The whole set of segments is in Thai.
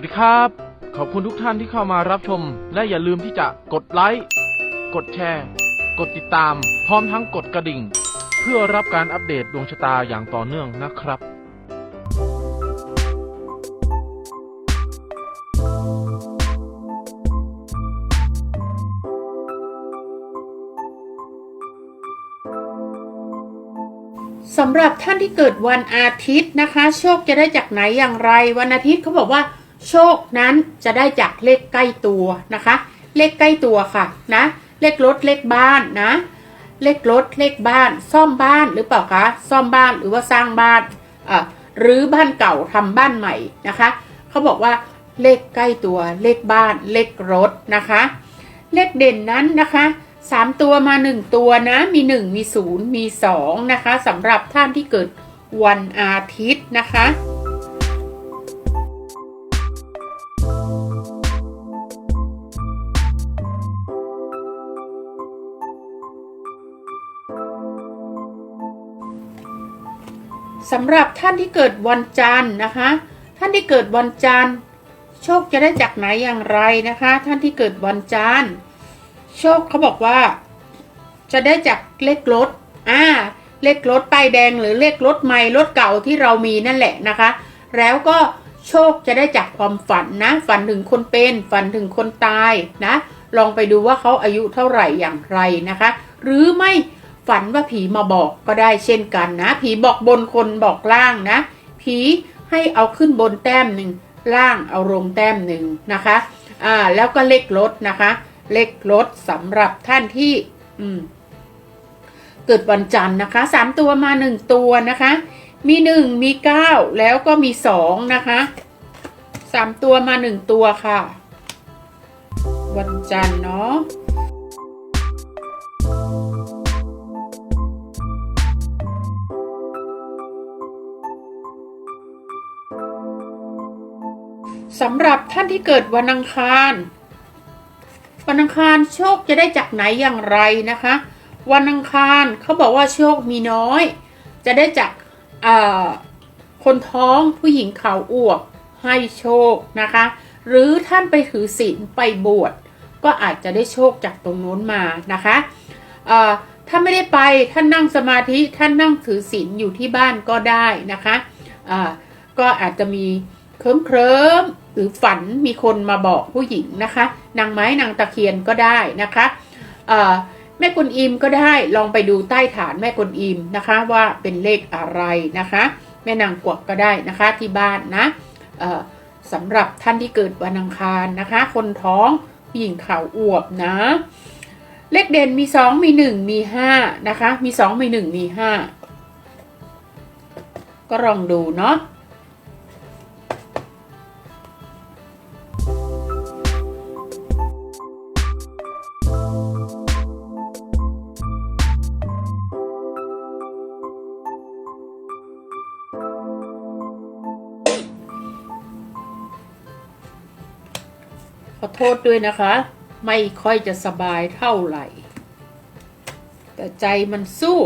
วัสดีครับ ขอบคุณทุกท่านที่เข้ามารับชม และอย่าลืมที่จะกดไลค์กดแชร์ กดติดตาม พร้อมทั้งกดกระดิ่ง เพื่อรับการอัปเดตดวงชะตาอย่างต่อเนื่องนะครับสำหรับท่านที่เกิดวันอาทิตย์นะคะ โชคจะได้จากไหนอย่างไร วันอาทิตย์เขาบอกว่า โชคนั้นจะได้จากเลขใกล้ตัวนะคะ เลขใกล้ตัวค่ะนะ เลขรถเลขบ้านนะ เลขรถเลขบ้าน ซ่อมบ้านหรือเปล่าคะซ่อมบ้านหรือว่าสร้างบ้านอะหรือบ้านเก่าทำบ้านใหม่นะคะเขาบอกว่าเลขใกล้ตัวเลขบ้านเลขรถนะคะ เลขเด่นนั้นนะคะสามตัวมาหนึ่งตัวนะมีหนึ่งมีศูนย์มีสองนะคะสำหรับท่านที่เกิดวันอาทิตย์นะคะำหรับท่านที่เกิดวันจันทร์นะคะ ท่านที่เกิดวันจันทร์ โชคจะได้จากไหนอย่างไรนะคะ ท่านที่เกิดวันจันทร์ โชคเขาบอกว่า จะได้จากเลขรถอ่าเลขรถป้ายแดงหรือเลขรถใหม่รถเก่าที่เรามีนั่นแหละนะคะ แล้วก็โชคจะได้จากความฝันนะ ฝันถึงคนเป็นฝันถึงคนตายนะ ลองไปดูว่าเขาอายุเท่าไหร่อย่างไรนะคะ หรือไม่ ฝันว่าผีมาบอกก็ได้เช่นกันนะ ผีบอกบนคนบอกล่างนะ ผีให้เอาขึ้นบนแต้มหนึ่งล่างเอาลงแต้มหนึ่งนะคะอ่าแล้วก็เลขรถนะคะ เลขรถสำหรับท่านที่อืมเกิดวันจันทร์นะคะสามตัวมาหนึ่งตัวนะคะ มีหนึ่งมีเก้าแล้วก็มีสองนะคะสามตัวมาหนึ่งตัวค่ะ วันจันทร์เนาะ สำหรับท่านที่เกิดวันอังคาร วันอังคารโชคจะได้จากไหนอย่างไรนะคะ วันอังคารเขาบอกว่าโชคมีน้อย จะได้จากคนท้องผู้หญิงขาวอวบให้โชคนะคะ หรือท่านไปถือศีลไปบวชก็อาจจะได้โชคจากตรงโน้นมานะคะถ้าไม่ได้ไปท่านนั่งสมาธิท่านนั่งถือศีลอยู่ที่บ้านก็ได้นะคะอ่าก็อาจจะมี เคิมเคลิมๆหรือฝันมีคนมาบอกผู้หญิงนะคะ นางไม้นางตะเคียนก็ได้นะคะแม่กุนอิมก็ได้ลองไปดูใต้ฐานแม่กุนอิมนะคะว่าเป็นเลขอะไรนะคะ แม่นางกวักก็ได้นะคะที่บ้านนะสำหรับท่านที่เกิดวันอังคารนะคะ คนท้องผู้หญิงขาวอวบนะ เลขเด่นมีสองมีหนึ่งมีห้านะคะมีสองมีหนึ่งมีห้าก็ลองดูเนาะ ขอโทษด้วยนะคะ ไม่ค่อยจะสบายเท่าไหร่ แต่ใจมันสู้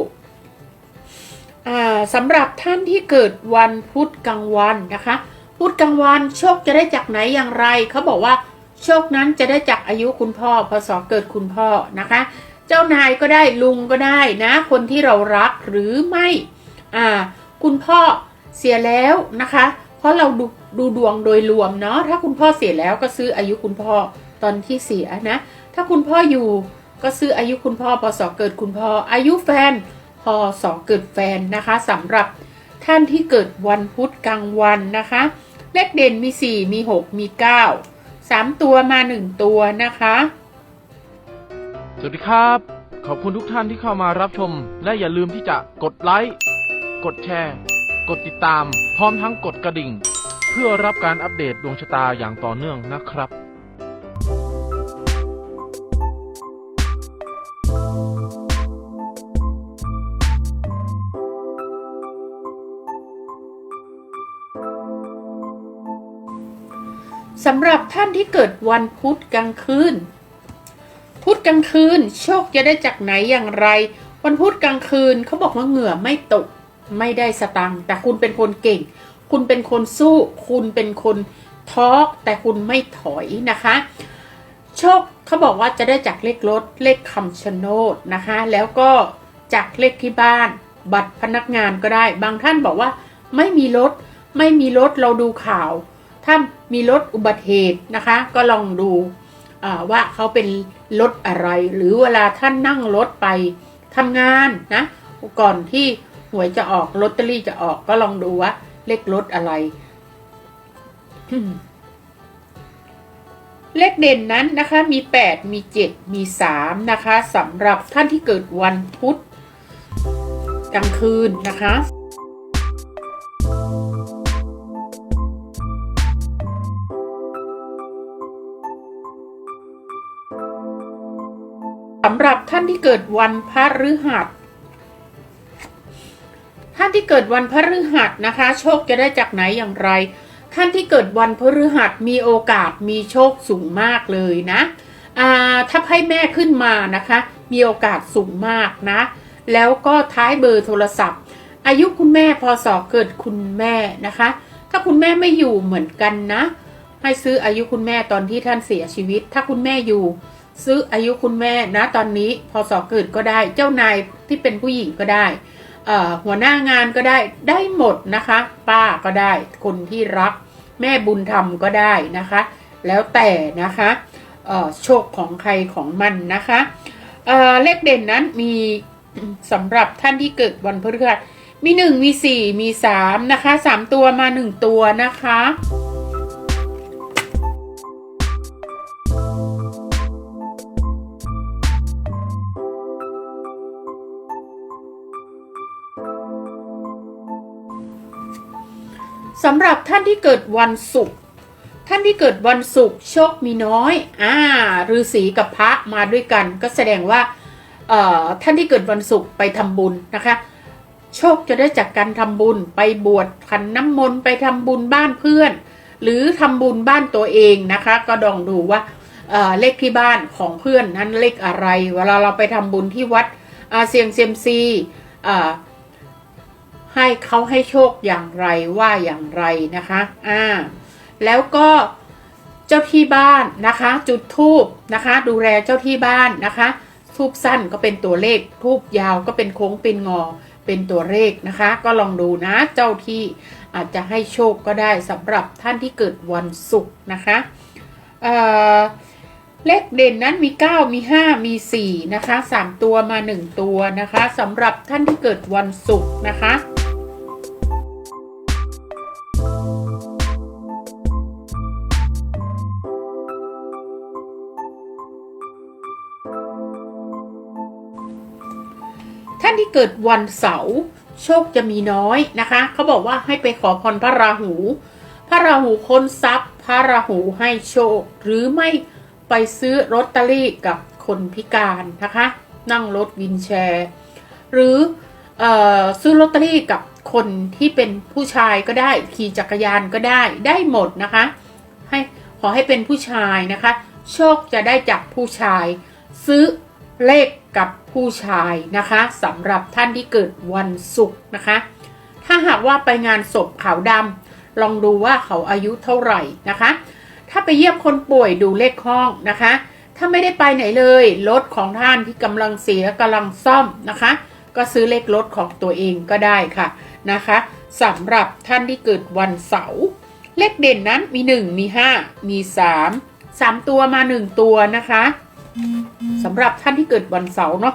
สำหรับท่านที่เกิดวันพุธกลางวันนะคะ พุธกลางวันโชคจะได้จากไหนอย่างไร เขาบอกว่าโชคนั้นจะได้จากอายุคุณพ่อพศเกิดคุณพ่อนะคะ เจ้านายก็ได้ลุงก็ได้นะ คนที่เรารักหรือไม่ อ่า คุณพ่อเสียแล้วนะคะ เพราะเราดู ดูดวงโดยรวมเนาะถ้าคุณพ่อเสียแล้วก็ซื้ออายุคุณพ่อตอนที่เสียนะ ถ้าคุณพ่ออยู่ก็ซื้ออายุคุณพ่อพศเกิดคุณพ่ออายุแฟนพศเกิดแฟนนะคะสำหรับท่านที่เกิดวันพุธกลางวันนะคะ เลขเด่นมี 4 มี 6 มี 9 3 ตัวมา 1 ตัวนะคะ สวัสดีครับ ขอบคุณทุกท่านที่เข้ามารับชม และอย่าลืมที่จะกดไลค์ กดแชร์ กดติดตาม พร้อมทั้งกดกระดิ่ง พื่อรับการอัปเดตดวงชะตาอย่างต่อเนื่องนะครับ สำหรับท่านที่เกิดวันพุธกลางคืน พุธกลางคืนโชคจะได้จากไหนอย่างไร วันพุธกลางคืนเขาบอกว่าเหงื่อไม่ตกไม่ได้สตังค์แต่คุณเป็นคนเก่ง คุณเป็นคนสู้ คุณเป็นคนท้อแต่คุณไม่ถอยนะคะ โชคเขาบอกว่าจะได้จากเลขรถเลขคำชะโนดนะคะ แล้วก็จากเลขที่บ้าน บัตรพนักงานก็ได้ บางท่านบอกว่าไม่มีรถไม่มีรถเราดูข่าว ถ้ามีรถอุบัติเหตุนะคะ ก็ลองดูอ่าว่าเขาเป็นรถอะไร หรือเวลาท่านนั่งรถไปทำงานนะก่อนที่หวยจะออกลอตเตอรี่จะออกก็ลองดูว่า เลขรถอะไร เลขเด่นนั้นนะคะ มี8มี7มี3นะคะสำหรับท่านที่เกิดวันพุธกลางคืนนะคะสำหรับท่านที่เกิดวันพฤหัส ท่านที่เกิดวันพฤหัสนะคะ โชคจะได้จากไหนอย่างไร ท่านที่เกิดวันพฤหัสมีโอกาสมีโชคสูงมากเลยนะถ้าให้แม่ขึ้นมานะคะ มีโอกาสสูงมากนะ แล้วก็ท้ายเบอร์โทรศัพท์ อายุคุณแม่พศเกิดคุณแม่นะคะ ถ้าคุณแม่ไม่อยู่เหมือนกันนะ ให้ซื้ออายุคุณแม่ตอนที่ท่านเสียชีวิต ถ้าคุณแม่อยู่ ซื้ออายุคุณแม่นะตอนนี้พศเกิดก็ได้ เจ้านายที่เป็นผู้หญิงก็ได้ หัวหน้างานก็ได้ได้หมดนะคะ ป้าก็ได้คนที่รัก แม่บุญธรรมก็ได้นะคะ แล้วแต่นะคะโชคของใครของมันนะคะเเลขเด่นนั้นมีสำหรับท่านที่เกิดวันพฤหัสมีหนึ่งมีสี่มีสามนะคะสามตัวมาหนึ่งตัวนะคะ สำหรับท่านที่เกิดวันศุกร์ท่านที่เกิดวันศุกร์โชคมีน้อยอ่าฤาษีกับพระมาด้วยกัน ก็แสดงว่าเอ่อท่านที่เกิดวันศุกร์ไปทำบุญนะคะ โชคจะได้จากการทำบุญไปบวชขันน้ำมนต์ไปทำบุญบ้านเพื่อน หรือทำบุญบ้านตัวเองนะคะ ก็ลองดูว่าเอ่อเลขที่บ้านของเพื่อนนั้นเลขอะไร เวลาเราไปทำบุญที่วัดอาเซียงเซียมซีอ่า ให้เขาให้โชคอย่างไรว่าอย่างไรนะคะอ่าแล้วก็เจ้าที่บ้านนะคะ จุดทูบนะคะ ดูแลเจ้าที่บ้านนะคะทูบสั้นก็เป็นตัวเลขทูบยาวก็เป็นโค้งเป็นงอเป็นตัวเลขนะคะ ก็ลองดูนะเจ้าที่อาจจะให้โชคก็ได้สำหรับท่านที่เกิดวันศุกร์นะคะเอ่อเลขเด่นนั้นมี 9 มี 5 มี 4 นะคะ 3 ตัวมา 1 ตัวนะคะสำหรับท่านที่เกิดวันศุกร์นะคะ เกิดวันเสาร์โชคจะมีน้อยนะคะเขาบอกว่าให้ไปขอพรพระราหู พระราหูค้นทรัพย์ พระราหูให้โชค หรือไม่ไปซื้อรถตอรี่กับคนพิการนะคะ นั่งรถวินแชร์ หรือออซื้อลอตเตอรี่กับคนที่เป็นผู้ชายก็ได้ขี่จักรยานก็ได้ได้หมดนะคะ ให้ขอให้เป็นผู้ชายนะคะ โชคจะได้จากผู้ชาย ซื้อเลข กับผู้ชายนะคะสำหรับท่านที่เกิดวันศุกร์นะคะ ถ้าหากว่าไปงานศพขาวดำลองดูว่าเขาอายุเท่าไหร่นะคะ ถ้าไปเยี่ยมคนป่วยดูเลขห้องนะคะ ถ้าไม่ได้ไปไหนเลยรถของท่านที่กำลังเสียกำลังซ่อมนะคะ ก็ซื้อเลขรถของตัวเองก็ได้ค่ะนะคะสำหรับท่านที่เกิดวันเสาร์เลขเด่นนั้นมี 1 มี 5 มี 3 3 ตัวมา 1 ตัวนะคะ สำหรับท่านที่เกิดวันเสาร์เนาะ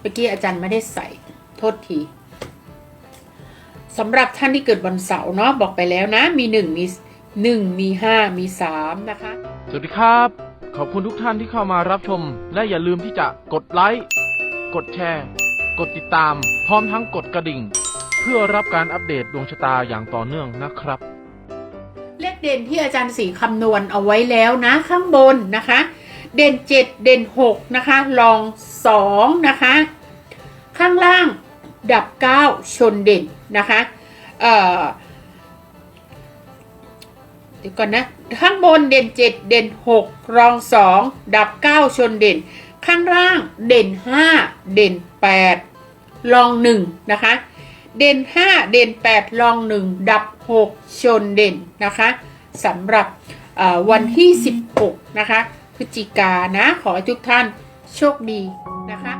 เมื่อกี้อาจารย์ไม่ได้ใส่โทษทีสำหรับท่านที่เกิดวันเสาร์เนาะบอกไปแล้วนะ มี1มี1มี5มี3นะคะ สวัสดีครับ ขอบคุณทุกท่านที่เข้ามารับชม และอย่าลืมที่จะกดไลค์กดแชร์ กดติดตาม พร้อมทั้งกดกระดิ่ง เพื่อรับการอัปเดตดวงชะตาอย่างต่อเนื่องนะครับ เลขเด่นที่อาจารย์สีคำนวณเอาไว้แล้วนะ ข้างบนนะคะ เด่น7เด่น6นะคะรอง2นะคะ ข้างล่างดับ9ชนเด่นนะคะเอ่อเดี๋ยวก่อนนะ ข้างบนเด่น7เด่น6รอง2ดับ9ชนเด่น ข้างล่างเด่น5เด่น8รอง1นะคะ เด่น5เด่น8รอง1ดับ6ชนเด่นนะคะสำหรับวันที่16นะคะ พฤศจิกานะ ขอทุกท่านโชคดีนะคะ